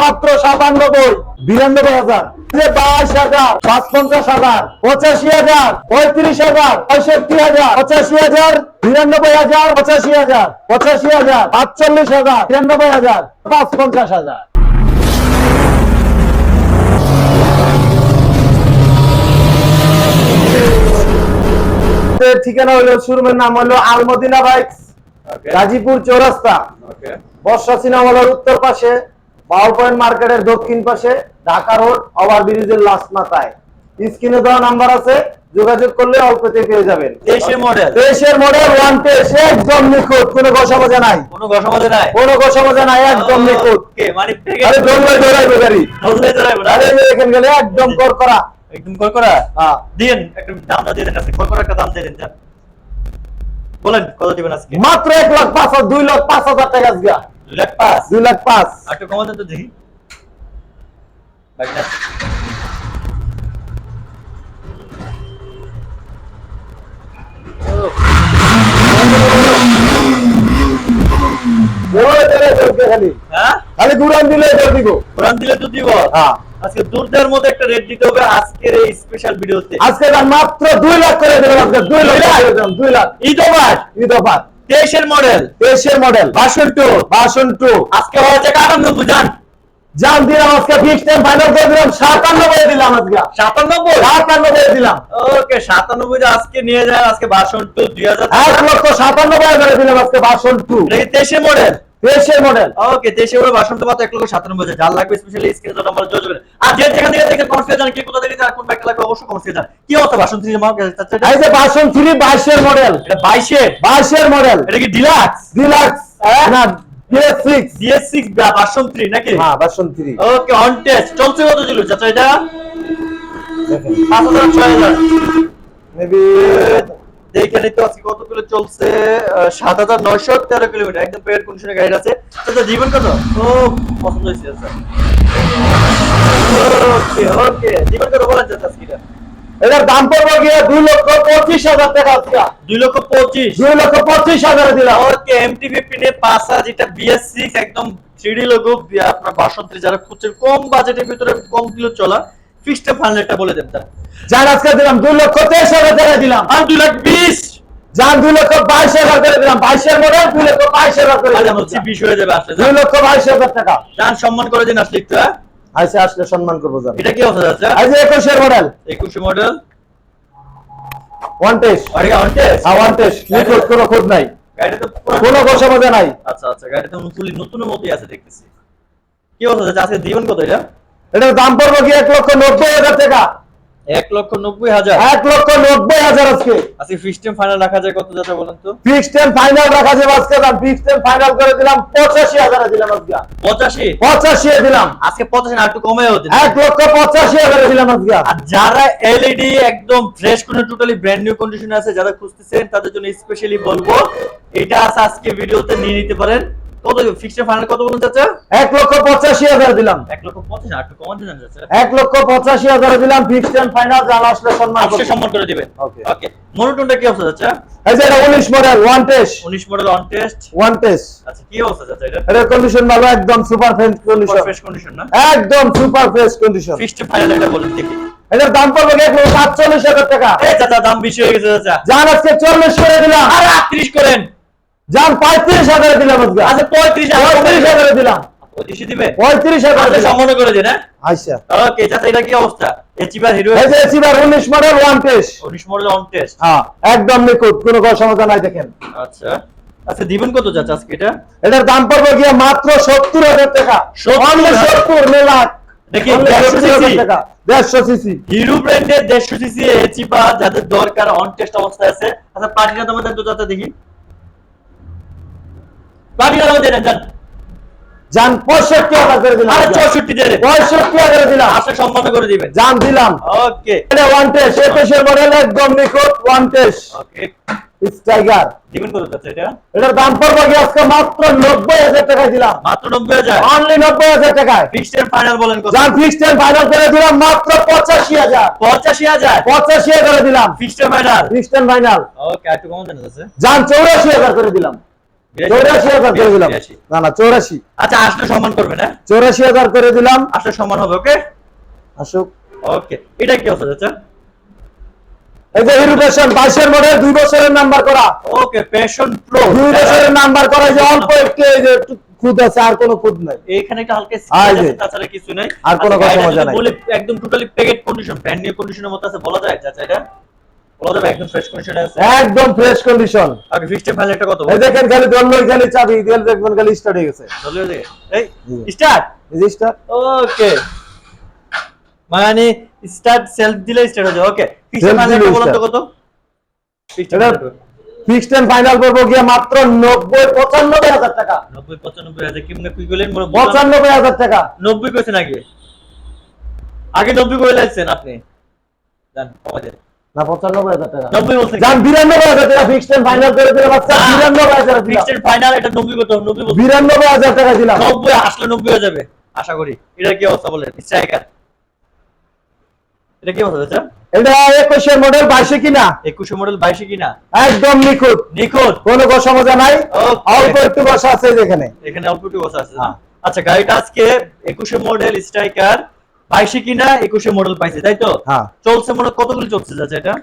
মাত্র সাতানব্বই বিরানব্বই হাজার। বাইশ হাজার পাঁচ পঞ্চাশ হাজার পঁচাশি হাজার পঁয়ত্রিশ হাজার পঁয়ষট্টি হাজার পঁচাশি হাজার বিরানব্বই হাজার পঁচাশি হাজার পঁচাশি হাজার পাঁচচল্লিশ হাজার তিরানব্বই হাজার পাঁচ পঞ্চাশ হাজার ঠিকানা হলো শোরুমের নাম হলো আলমদিনা বাইক গাজীপুর চৌরাস্তা। বর্ষা সিনেমালার উত্তর পাশে। পাওয়ার পয়েন্ট মার্কেটের দক্ষিণ পাশে ঢাকা রোড ওভার ব্রিজের লাস্ট মাথায়। স্ক্রিনে দেওয়া নাম্বার আছে যোগাযোগ করলে অল্পতে পেয়ে যাবেন। মডেল দেশের মডেল ওয়ান টেস একদম নিখুঁত কোনো নাই। কোনো নাই? কোনো নাই একদম নিখুঁত। মানে আরে দৌড়াই দৌড়াইবে গাড়ি। দৌড়াই দৌড়াই আরে এখানে গেলে একদম কর করা একদম কর করা হ্যাঁ। দিন একটু দামটা দিয়ে দেন কর করা একটা দাম দিয়ে দেন। বলেন কত দিবেন আজকে? মাত্র এক লাখ পাঁচ হাজার দুই লাখ পাঁচ হাজার টাকা আজকে। লাখ পাঁচ। দুই লাখ পাঁচ। একটু কমা দেন তো দেখি। বাইকটা। দৌড়ে দৌড়ে দৌড়বে খালি। হ্যাঁ? দুরান দিলে দিব। কোরআন দিলে তো দিব। হ্যাঁ। আজকে দুধের মধ্যে একটা রেট দিতে হবে আজকের এই স্পেশাল ভিডিওতে আজকে মাত্র দুই লাখ করে দেবেন আজকে। দুই লাখ দুই lakh? Eid over Eid offer. তেইশের মডেল তেইশের model version two version two আজকে হয়েছে আনন্দ বুঝান জান দিলাম আজকে ফিক্স টাইম ফাইনাল করে দিলাম সাতান্ন করে দিলাম আজকে। সাতানব্বই সাতান্ন করে দিলাম। ওকে সাতানব্বই আজকে নিয়ে যান আজকে ভাষণ টু দুই হাজার এক লক্ষ সাতান্ন করে দিলাম আজকে ভাষণ টু তেইশের মডেল তেইশের মডেল ওকে দেশে ওরা ভাষণ তো মাত্র এক লক্ষ সাতানব্বই হাজার। যার লাগবে স্পেশালি স্ক্রিনে তো নাম্বার যোগাযোগ আর যে যেখান থেকে দেখে কমেন্ট করে জানেন কি কোথা থেকে কোন বাইক লাগবে অবশ্যই কমেন্ট করে জানেন কি হতো ভাষণ থ্রি মার্ক এই যে ভার্সন থ্রি বাইশের মডেল এটা বাইশের বাইশের মডেল এটা কি ডিলাক্স ডিলাক্স না BS six DS six three নাকি? হ্যাঁ থ্রি ওকে অন টেস্ট চলছে কত ছিল? চাচা এটা? হাজার ছয় হাজার। মেবি নিতে আজকে কত কিলো চলছে? সাত হাজার নয়শো তেরো কিলোমিটার। একদম পেয়ার কন্ডিশনে গাড়ি আছে। তো জীবন কত? ও পছন্দ হয়েছে স্যার ওকে ওকে জীবন কত বলেন চাচা আজকে এটার দাম পড়বে গিয়ে দুই লক্ষ পঁচিশ হাজার টাকা আজকে। দুই লক্ষ পঁচিশ? দুই লক্ষ পঁচিশ হাজার দিলাম। ওকে এমটি ফিফটিনে পাঁচ হাজার যেটা বিএস সিক্স একদম থ্রিডি লোগো আপনার বাসন্তী যারা খুঁজছেন কম বাজেটের ভিতরে কম কিলো চলা। ফিক্সড ফান্ডেরটা বলে দেন তার। যার আজকে দিলাম দুই লক্ষ তেইশ হাজার টাকা দিলাম। আর দুই লাখ বিশ। যার দুই লক্ষ বাইশ হাজার করে দিলাম বাইশের মডেল দুই লক্ষ বাইশ হাজার করে দিলাম। আমার বিশ হয়ে যাবে আসলে দুই লক্ষ বাইশ হাজার টাকা। যান সম্মান করে দিন আসলে একটু হ্যাঁ? আইসে আসলে সম্মান করব যান। এটা কি অবস্থা যাচ্ছে এই যে একুশের মডেল একুশে মডেল ওয়ান টেস্ট আর এটা অনটেস্ট হ্যাঁ ওয়ান টেস্ট কোনো খোঁজ নাই। গাড়িটা তো পুরো- কোনো গোসা মজা নাই। আচ্ছা আচ্ছা গাড়িটা ফুলি নতুনের মতোই আছে দেখতেছি। কি অবস্থা যাচ্ছে আজকে দিবেন কত এটা? এটার দাম পড়বে কি? এক লক্ষ নব্বই হাজার টাকা। এক লক্ষ নব্বই হাজার? এক লক্ষ নব্বই হাজার আজকে। আজকে সিস্টেম ফাইনাল রাখা যায় কত বলেন তো? ফাইনাল রাখা যাবে আজকে দাম ফাইনাল করে দিলাম পঁচাশি হাজারে দিলাম আজকে। পঁচাশি? পঁচাশি দিলাম। আজকে পঁচাশি না একটু কমে হতে এক লক্ষ পঁচাশি হাজারে দিলাম আজকে। আর যারা এলইডি একদম ফ্রেশ কোনো টোটালি ব্র্যান্ড নিউ কন্ডিশনে আছে যারা খুঁজতেছেন তাদের জন্য স্পেশালি বলব এটা আজকে ভিডিওতে নিয়ে নিতে পারেন। কত ফিক্সড ফাইনাল কত বলুন চাচা লক্ষ দিলাম। লক্ষ একটু কমাতে চাচা লক্ষ দিলাম ফাইনাল জানা আসলে সম্মান করব। সম্মান করে দিবেন। Okay. ওকে মনোটনটা কি অবস্থা চাচা এই যে এটা উনিশ মডেল ওয়ান টেস্ট উনিশ model on test one test আচ্ছা কি অবস্থা চাচা এটা? এটার কন্ডিশন ভালো একদম super fresh condition fresh condition না? একদম super fresh condition fixed final এটা বলেন দেখি। এটার দাম পড়বে এক লক্ষ সাতচল্লিশ হাজার টাকা। এই চাচা দাম বেশি হয়ে গেছে চাচা। যান আজকে চল্লিশ করে দিলাম। আর 38 করেন। যান পঁয়ত্রিশ হাজারে দিলাম আজকে। আচ্ছা 35 পঁয়ত্রিশ হাজারে দিলাম। পঁয়ত্রিশ হাজারে দিলাম। সম্মান হ্যাঁ? আচ্ছা ওকে চাচা এটা কি অবস্থা? এচিবার হিরো? এই যে এসিবার উনিশ model one test 19 model on test হ্যাঁ একদম নিখুঁত কোনো সমস্যা নাই দেখেন। আচ্ছা। আচ্ছা দিবেন কত চাচা আজকে এটা? এটার দাম পড়বে গিয়ে মাত্র সত্তর হাজার টাকা। 70 মেলাক দেখি, 150 70 হাজার cc? টাকা। দেড়শো সিসি হিরো ব্র্যান্ডের 150 সিসি এচিবা যাদের দরকার অন টেস্ট অবস্থায় আছে। আচ্ছা পার্টিটা দাম তো চাচা দেখি। যান। পঁয়ষট্টি হাজার করে দিলাম। আরে 64 দিয়ে দেন পঁয়ষট্টি হাজার দিলাম। আশা সম্মান করে দিবেন। যান দিলাম। ওকে। ওয়ান টেস্ট একুশের মডেল একদম নিখুঁত ওয়ান টেস্ট ওকে। টাইগার দিবেন কত চাচা এটা? এটার দাম পড়বে গিয়ে আজকে মাত্র নব্বই হাজার টাকায় দিলাম। মাত্র 90000 অনলি নব্বই হাজার টাকায়। ফিক্সড ফাইনাল বলেন কত? ফিক্সড ফাইনাল করে দিলাম মাত্র পঁচাশি হাজার। 85000 পঁচাশি হাজার দিলাম। Fixed final fixed final okay একটু কম দেন আছে যান চৌরাশি হাজার করে দিলাম। চৌরাশি হাজার করে দিলাম। না না চৌরাশি। আচ্ছা আসলে সম্মান করবে না? চৌরাশি হাজার করে দিলাম। আসলে সম্মান হবে ওকে? আসুক। ওকে এটা কি অবস্থা চাচা? এই যে হিরো ফ্যাশন বাইশের মডেল দুই বছরের নাম্বার করা। ওকে প্যাশন প্রো দুই বছরের নাম্বার করা যে অল্প একটু এই যে একটু খুদ আছে আর কোনো খুদ নাই। এখানে একটা হালকা স্ক্র্যাচ আছে তাছাড়া কিছু নাই। আর কোনো আচ্ছা, কথা মজা নাই। বলি একদম totally packet condition brand new কন্ডিশনের মতো আছে বলা যায় চাচা এটা? একদম ফ্রেশ কন্ডিশনে আছে। একদম fresh condition okay fixed final একটা কত এই দেখেন খালি খালি চাবি দিল দেখবেন খালি স্টার্ট হয়ে গেছে। এই স্টার্ট এই start। ওকে মানে স্টার্ট সেলফ দিলে স্টার্ট হয়ে যাবে ওকে ফিক্সড Self ফাইল একটা বলুন তো start। কত? ফিক্সড এন্ড ফাইনাল করব গিয়ে মাত্র নব্বই পঁচানব্বই হাজার টাকা। 90 95 হাজার কেমনে কুই গেলেন টাকা। 90 কইছেন আগে। আগে 90 কই লাগছেন আপনি। জান কমাই দেন না পঁচানব্বই হাজার টাকা। 90 বলছেন যান বিরানব্বই হাজার টাকা ফিক্সড এন্ড ফাইনাল করে বিরানব্বই হাজার দিলাম। ফিক্সড ফাইনাল এটা 90 কত 90 বলছেন বিরানব্বই হাজার টাকা দিলাম। 90 আসলে 90 হয়ে যাবে। আশা করি। এটা কি অবস্থা বলেন? স্ট্রাইকার এটা কি অবস্থা এটা একুশের মডেল বাইশে কিনা? 21 মডেল 22 কিনা? একদম নিখুঁত। নিখুঁত? কোনো গোসা মজা নাই. অল্প একটু বসা আছে এই যে এখানে এখানে অল্প একটু বসা আছে। আচ্ছা গাড়িটা আজকে 21 মডেল স্ট্রাইকার 22 কিনা 21 মডেল পাইছে তাই তো? হ্যাঁ। চলছে মনে কতগুলো চলছে যাচ্ছে এটা?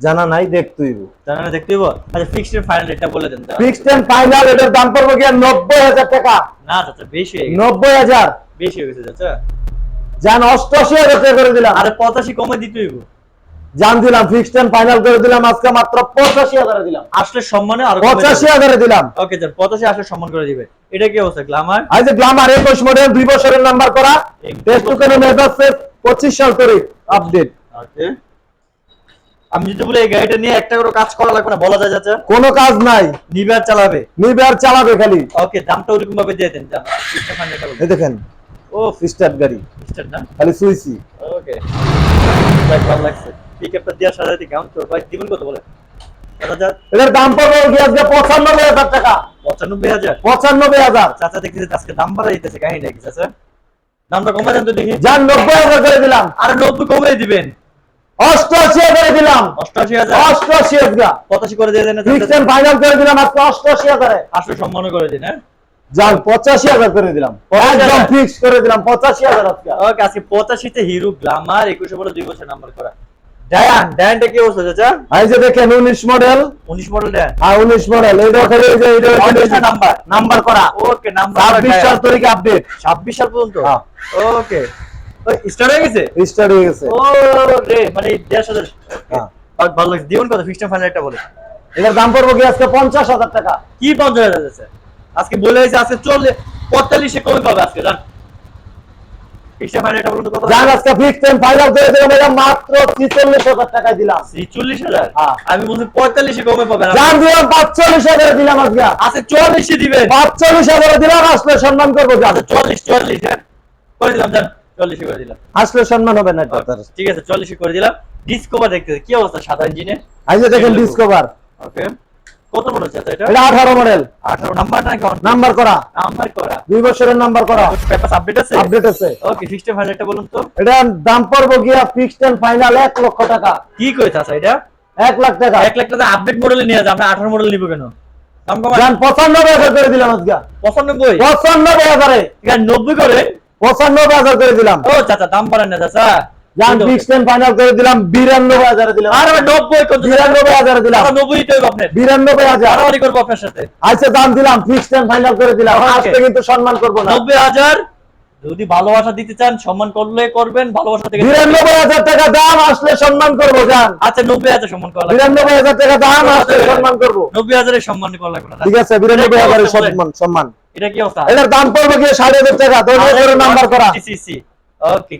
জানা নাই দেখতুই জানা নাই দেখতে পাবো আচ্ছা ফিক্সড এন্ড ফাইনাল এটা বলে দেন। ফিক্সড এন্ড ফাইনাল এটার দাম পড়বে কি নব্বই হাজার টাকা। না চাচা বেশি হয়ে গেছে। নব্বই হাজার। বেশি হয়ে গেছে চাচা। অষ্টআশি হাজার টাকা করে দিলাম। আরে পঁচাশি কমে দিতে হইব। জান দিলাম ফিক্সড এন্ড ফাইনাল করে দিলাম আজকে মাত্র পঁচাশি হাজারে দিলাম। আসলে সম্মানে আরও পঁচাশি হাজারে দিলাম। ওকে স্যার পঁচাশি আসলে সম্মান করে দিবে। এটা কি অবস্থা আজ মডেল দুই বছরের নাম্বার করা। টেস্ট সাল তারিখ আপডেট ওকে আমি যদি বলি এই গাড়িটা নিয়ে একটা করে কাজ করা লাগবে না বলা যায় চাচা কোনো কাজ নাই। নিবে আর চালাবে? নিবে আর চালাবে খালি। ওকে দামটা ওরকম ভাবে দিয়ে দেন জান এই দেখেন ও স্টার্ট গাড়ি। ফিক্সড না? খালি সুইসি ওকে ভালো লাগছে। পিকআপটা দেওয়ার সাথে সাথে কাউন্ট করো ভাই দিবেন কত বলে? এটার দাম পড়বে কি পঁচানব্বই হাজার টাকা। পঁচানব্বই হাজার? পঁচানব্বই হাজার। চাচা দেখতেছে আজকে দাম বাড়া দিতেছে কাহিনী নাকি চাচা? দামটা কমে দেন তো দেখি। যান নব্বই হাজার করে দিলাম। আর নব্বই কমে দিবেন। অষ্টআশি হাজারে দিলাম। অষ্টআশি হাজার? অষ্টআশি হাজার। পঁচাশি করে দিয়ে দেন এন্ড ফাইনাল করে দিলাম আজকে অষ্টআশি হাজারে। আসলে সম্মান করে দিন হ্যাঁ? যান পঁচাশি হাজার করে দিলাম। পঁচাশি একদম ফিক্স করে দিলাম পঁচাশি হাজার আজকে। ওকে আজকে পঁচাশিতে হিরো গ্লামার একুশে বলে দুই বছর নাম্বার করা। ডায়ান ডায়ানটা কি অবস্থা চাচা? এই যে দেখেন উনিশ মডেল উনিশ মডেল ডায়ান আর উনিশ মডেল এইটা খালি এই যে এইটা নাম্বার নাম্বার করা। ওকে নাম্বার ছাব্বিশ সাল তারিখ আপডেট ছাব্বিশ সাল পর্যন্ত? হ্যাঁ। ওকে স্টার্ট হয়ে গেছে? স্টার্ট হয়ে গেছে। ও রে মানে দেড় হাজার হ্যাঁ। ভালো লাগছে। দিবেন কত ফিক্সড ফাইনাল একটা বলে এটার দাম পড়ব কি আজকে পঞ্চাশ হাজার টাকা? কি পঞ্চাশ হাজার আছে? আজকে বলে আজকে চললে পঁয়তাল্লিশে কমে পাবে আজকে জান। মাত্র ছিচল্লিশ হাজার টাকায় দিলাম। ছিচল্লিশ হাজার? হ্যাঁ। আমি বলছি পঁয়তাল্লিশে কমে পাবেন। দিলাম পাঁচচল্লিশ হাজারে দিলাম আজকে। আচ্ছা চুয়াল্লিশে পাঁচচল্লিশ হাজারে দিলাম আসলে সম্মান করব যান আচ্ছা চুয়াল্লিশ চুয়াল্লিশ হ্যাঁ। করে দিলাম চল্লিশে করে আসলে সম্মান হবে না ঠিক আছে চল্লিশে করে দিলাম। ডিসকভার দেখতে কি অবস্থা সাদা ইঞ্জিনে দেখেন ডিসকভার ওকে কত হচ্ছে এটা? এটা আঠারো মডেল আঠারো নাম্বার না কেমন নাম্বার করা। নাম্বার করা। দুই বছরের নাম্বার করা। পেপার আপডেট আছে? আপডেট আছে। ওকে ফিক্সড ফাইনালটা বলুন তো। এটার দাম পড়ব গিয়া ফিক্সড এন্ড ফাইনাল এক লক্ষ টাকা। কি কইছে আছে এটা? এক লাখ টাকা। এক লাখ টাকা আপডেট মডেলে নিয়ে যাবে আমরা আঠারো মডেল নিব কেন? দাম কমা করে দিলাম আজকে। পঁচানব্বই? পঁচানব্বই হাজারে। ঠিক নব্বই করে? পঁচানব্বই হাজার করে দিলাম। ও চাচা দাম বাড়েন না চাচা এন্ড ফাইনাল করে দিলাম দিলাম। আর দিলাম। আপনার সাথে। আচ্ছা দাম দিলাম ফাইনাল করে দিলাম। আজকে কিন্তু সম্মান করব না। নব্বই হাজার যদি ভালোবাসা দিতে চান সম্মান করলে করবেন ভালোবাসা থেকে বিরানব্বই হাজার টাকা দাম আসলে সম্মান করব যান আচ্ছা নব্বই হাজার সম্মান করা বিরানব্বই হাজার টাকা দাম আসলে সম্মান করব। নব্বই হাজারের সম্মান করা লাগবে ঠিক আছে বিরানব্বই হাজারের সম্মান সম্মান। এটা কি অবস্থা? এটার দাম পড়বে গিয়ে সাড়ে হাজার টাকা? নাম্বার করা। ওকে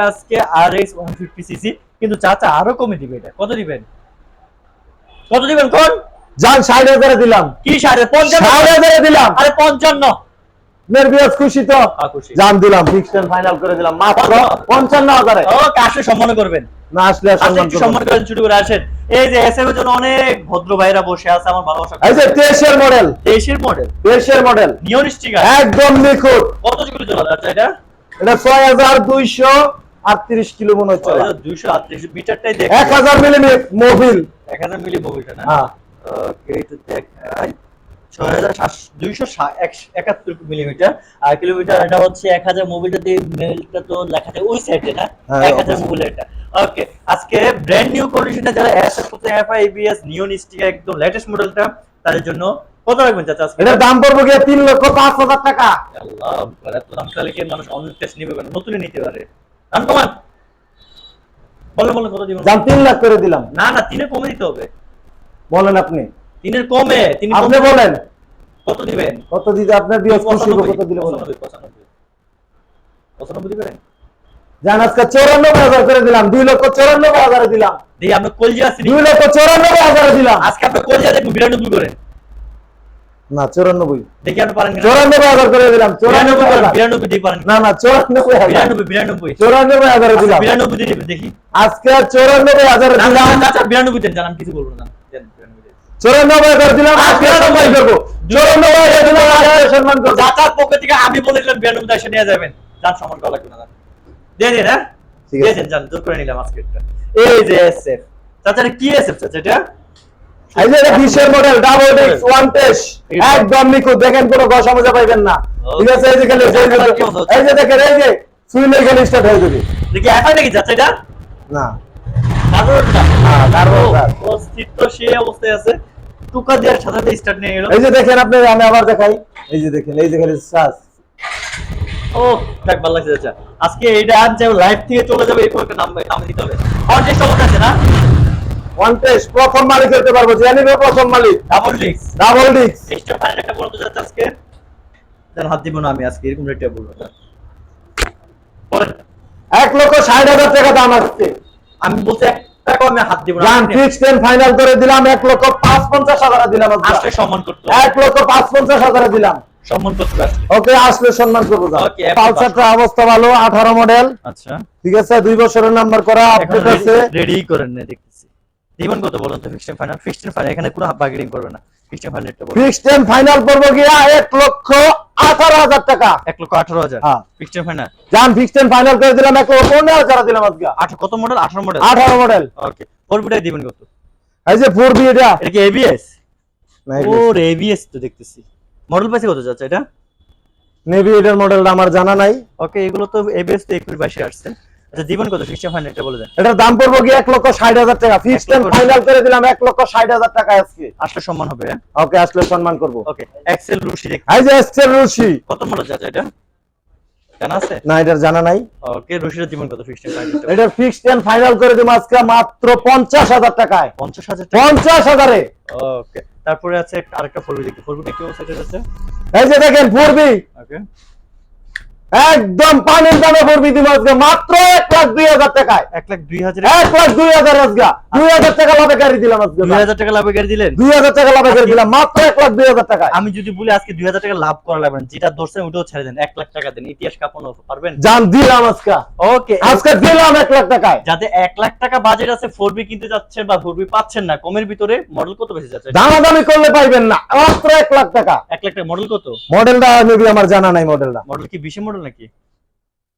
আজকে আর এস 150 সিসি কিন্তু চাচা আরও কমে দিবে এটা। কত দিবেন? কত দিবেন কোন? জান 60 দিলাম। কি 60 50 হাজারে দিলাম। আরে 55 নেরভিয়াস খুশি তো? জান দিলাম ফিক্সড ফাইনাল করে দিলাম মাত্র 55 হাজারে। ও কাছে সম্মান করবেন। না আসলে সম্মান করেন ছুটি করে আসেন। এই যে এসএম এর জন্য অনেক ভদ্র ভাইরা বসে আছে আমার ভালোবাসা এই যে 23 মডেল 23 মডেল 23 মডেল নিয়ন একদম নিখুঁত। কত কিলো চলে আছে এটা? এটা 6238 কিলো মনে হচ্ছে। 238 মিটারটাই দেখ 1000 মিলি মোবিল 1000 মিলি মোবিলটা না? হ্যাঁ। ওকে এটা দেখ একাত্তর মিলিমিটার। আর কিলোমিটার এটা হচ্ছে এক হাজার মোবিলটা দিয়ে মেলটা তো লেখা থাকে ওই সাইডে না? হ্যাঁ, এক হাজার মোবিল এটা ওকে আজকে ব্র্যান্ড নিউ কন্ডিশনে যারা অ্যাসেস এফআই এবিএস নিয়ন স্টিকার একদম লেটেস্ট মডেলটা তাদের জন্য কত রাখবেন চাচা এটার দাম পড়ব গিয়ে তিন লক্ষ পাঁচ হাজার টাকা। আল্লাহ এত দাম তাহলে কি মানুষ অন্য টেস্ট নিবে কেন? নতুনই নিতে পারে। দাম কমান বলে বলে কত দিবেন? দাম তিন লাখ করে দিলাম। না না তিনের কমে দিতে হবে। বলেন আপনি। তিনের কমে তিনি আপনি বলেন। কত দিবেন? কত দিতে আপনার খুশি কত দিলে বলেন? পঁচানব্বই, পঁচানব্বই। পঁচানব্বই দিবেন? জান আজকে চৌরানব্বই হাজার করে দিলাম দুই লক্ষ চৌরানব্বই হাজারে দিলাম। দেখি আপনার কলজি আছে নাকি? দুই লক্ষ চৌরানব্বই হাজারে দিলাম। আজকে আপনার কলজি দেখব বিরানব্বই করেন না চৌরানব্বই। দেখি আপনি পারেন কিনা। চৌরানব্বই হাজার করে দিলাম বিরানব্বই চৌরানব্বই করেন, হাজার। বিরানব্বই দিয়ে পারেন না না চৌরানব্বই হাজার। বিরানব্বই বিরানব্বই। চৌরানব্বই হাজারে দিলাম। বিরানব্বই দিয়ে দিবেন, দেখি। আজকে চৌরানব্বই হাজারে না, না, দিলাম। না, আচ্ছা, বিরানব্বই দেন, জান, আমি কিছু বলব না। চৌরানব্বই হাজার দিলাম আজকে চৌরানব্বই করব। চৌরানব্বই হাজার দিলাম আজকে সম্মান করব। চাচার পক্ষ থেকে আমি বলেছিলাম বিরানব্বই এসে নিয়ে যাবেন। যান সমান করা লাগবে না দিয়ে দিন হ্যাঁ? যান জোর করে নিলাম আজকে এই যে এসএফ চাচা এটা কি এসএফ চাচা এটা? এই যে বিশের মডেল ডাবল ডিক্স ওয়ান টেস্ট একদম নিখুঁত। দেখেন কোনো ঘষা মজা পাইবেন না। ঠিক আছে এই যে খালি এই যে- দেখেন এই যে সুইলে স্টার্ট হয়ে যাবে। দেখি এখন নাকি চাচা এটা? না। কার্বোরেটরটা হ্যাঁ, কার্বোরেটর। ও স্থির অবস্থায় আছে। টুকা দেওয়ার সাথে সাথে স্টার্ট নিয়ে গেল। এই যে দেখেন আপনি আমি আবার দেখাই। এই যে দেখেন এই যে শ্বাস ও দেখ ভালো লাগছে চাচা। আজকে এটা আজ যাবে লাইভ থেকে চলে যাবে এই একটা নাম নাম দিতে হবে। যে সমস্যা আছে না? ওয়ান টেস্ট প্রথম মালিক হতে পারব জানি না প্রথম মালিক। ডাবল ডিস্ক ডাবল ডিক্স এক্সট্রা ফাইনাল একটা বলতে যাচ্ছে আজকে। যেন হাত দিব না আমি আজকে এরকম রেটটা বলব এক লক্ষ ষাট হাজার টাকা দাম আসছে। আমি আমি হাত দিব না। গান আপনি ফিক্সড এন্ড ফাইনাল করে দিলাম এক লক্ষ পাঁচ পঞ্চাশ দিলাম আসলে সম্মান করতে হবে। লক্ষ পাঁচ পঞ্চাশ দিলাম। সম্মান করতে ওকে আসলে সম্মান করব Okay, পালসারটা অবস্থা ভালো আঠারো মডেল আচ্ছা। ঠিক আছে দুই বছরের নাম্বার করা আপডেট আছে। রেডি করেন না দেখতেছি। দিবেন কত বলুন তো ফিক্সড ফাইনাল ফিক্সড ফাইনাল এখানে কোনো বার্গেনিং করবে না। ফিক্সড ফিক্সড ফাইনাল করব গিয়া এক লক্ষ আঠারো হাজার টাকা। এক লক্ষ আঠারো হাজার। ফিক্সড ফাইনাল যান ফিক্সড ফাইনাল করে দিলাম এক লক্ষ পনেরো হাজার দিলাম আজকে। আঠারো কত মডেল আঠারো মডেল আঠারো মডেল ওকে ফোর বিটাই দিবেন কত? এই যে ফোর বি এটা। এটা কি এবিএস না, ওর এবিএস তো দেখতেছি। মডেল পাইছে কত যাচ্ছে এটা? নেভি এটার মডেলটা আমার জানা নাই। ওকে এগুলো তো এবিএস তো একুশ বাইশে আসছে। আচ্ছা দিবেন কত? ফিক্সড ফাইনালটা বলে দেন। এটার দাম পড়ব গিয়ে এক লক্ষ ষাট হাজার টাকা। ফিক্সড এন্ড ফাইনাল করে দিলাম এক লক্ষ ষাট হাজার টাকা আজকে। আসলে সম্মান হবে হ্যাঁ? ওকে আসলে সম্মান করব। ওকে এক্সেল রুশি দেখ এই যে এসছেন রুশি। কত যাচ্ছে এটা? জানা আছে? না এটার জানা নাই। ওকে রুশিটা দিবেন কত? ফিক্সড ফাইনালটা এটার ফিক্সড এন্ড ফাইনাল করে দিলাম আজকে মাত্র পঞ্চাশ হাজার টাকায়। পঞ্চাশ হাজার টাকা? পঞ্চাশ হাজারে। ওকে তারপরে আছে আরেকটা ফোরবি দেখি। ফোরবিটা কি অবস্থা আছে এই যে দেখেন ফোরবি ওকে। একদম পানির দামে ফোরবি দিব আজকে মাত্র এক লাখ দুই হাজার টাকায়। এক লাখ দুই হাজার এক লাখ দুই হাজার আজকে দুই হাজার টাকা লাভে গাড়ি দিলাম আজকে দুই হাজার টাকা লাভে গাড়ি দিলেন? দুই হাজার টাকা লাভে গাড়ি দিলাম মাত্র এক লাখ দুই হাজার টাকায়। আমি যদি বলি আজকে দুই হাজার টাকা লাভ করা লাগবে যেটা ধরছেন ওটাও ছেড়ে দেন এক লাখ টাকা দেন ইতিহাস কাঁপানো পারবেন? জান দিলাম আজকে। ওকে। আজকে দিলাম এক লাখ টাকায়। যাতে এক লাখ টাকা বাজেট আছে ফোর বি কিনতে যাচ্ছেন বা ফোর বি পাচ্ছেন না কমের ভিতরে মডেল কত বেশি যাচ্ছে? দামাদামি করলে পাইবেন না মাত্র এক লাখ টাকা। এক লাখ টাকা মডেল কত? মডেলটা মেবি আমার জানা নাই মডেলটা। মডেল কি বিশে মডেল নাকি?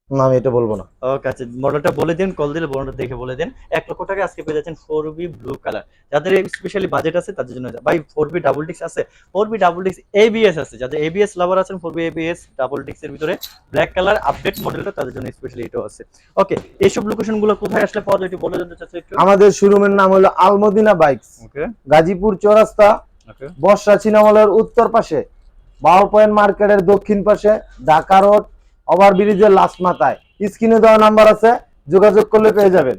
না আমি এটা বলব না। ওকে আচ্ছা মডেলটা বলে দিন কল দিলে মডেলটা দেখে বলে দিন। এক লক্ষ টাকা আজকে পেয়ে যাচ্ছেন ফোর বি ব্লু কালার যাদের স্পেশালি বাজেট আছে তাদের জন্য ভাই ফোর বি ডাবল ডিক্স আছে। ফোর বি ডাবল ডিক্স এবিএস আছে। যাদের এবিএস লাভার আছেন ফোর বি এবিএস ডাবল ডিক্স এর ভিতরে ব্ল্যাক কালার আপডেট মডেলটা তাদের জন্য স্পেশালি এটাও আছে। ওকে এইসব লোকেশনগুলো কোথায় আসলে পাওয়া যায় একটু বলে দিতে চাচ্ছি একটু। আমাদের শোরুমের নাম হলো আলমদিনা বাইকস ওকে। গাজীপুর চৌরাস্তা। ওকে। বর্ষা চিনামলের উত্তর পাশে। বাউ পয়েন্ট মার্কেটের দক্ষিণ পাশে। ঢাকা রোড ওভার ব্রিজের লাস্ট মাথায় স্ক্রিনে দেওয়া নাম্বার আছে যোগাযোগ করলে পেয়ে যাবেন।